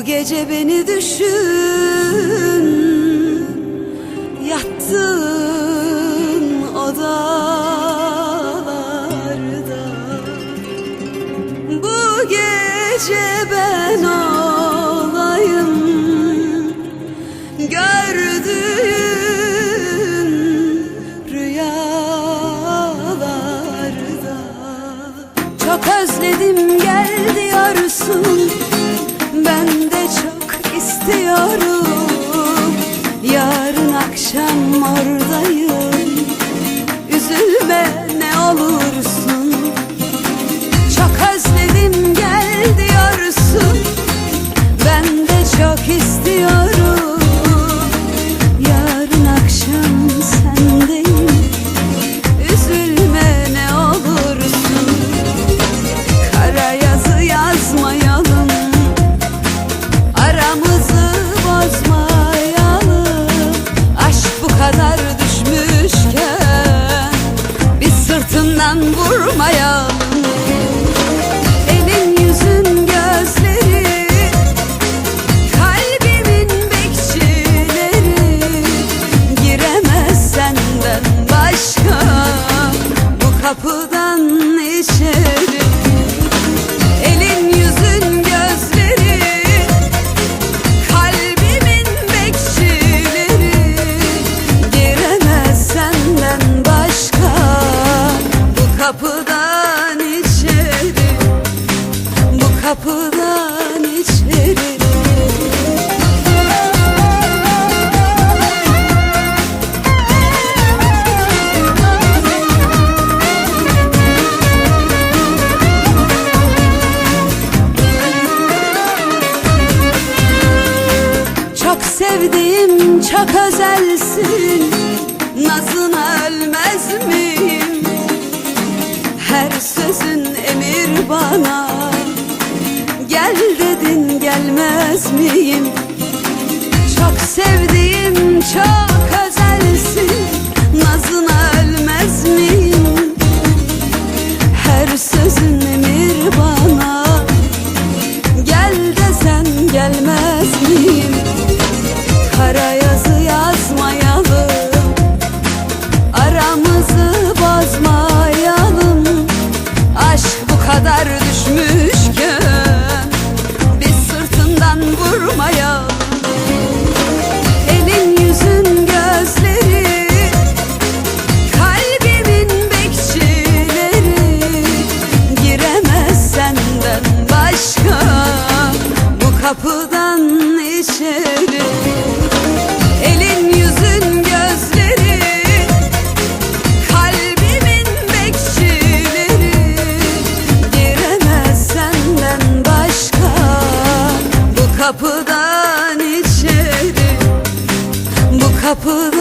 Bu gece beni düşün. Yattığın odalarda. Bu gece ben olayım. Gördüğün rüyalarda. Çok özledim gel diyorsun akşam oradayım vurmayalım Elin yüzün gözleri Kalbimin bekçileri. Giremez senden başka Bu kapıdan içeri kapıdan içeri. Çok sevdiğim çok özelsin. Nazına ölmez miyim? Her sözün emir bana Gel dedin gelmez miyim? Çok sevdiğim çok kapıdan içeri. Elin yüzün gözleri Kalbimin bekçileri. Giremez senden başka Bu kapıdan içeri. Bu kapıdan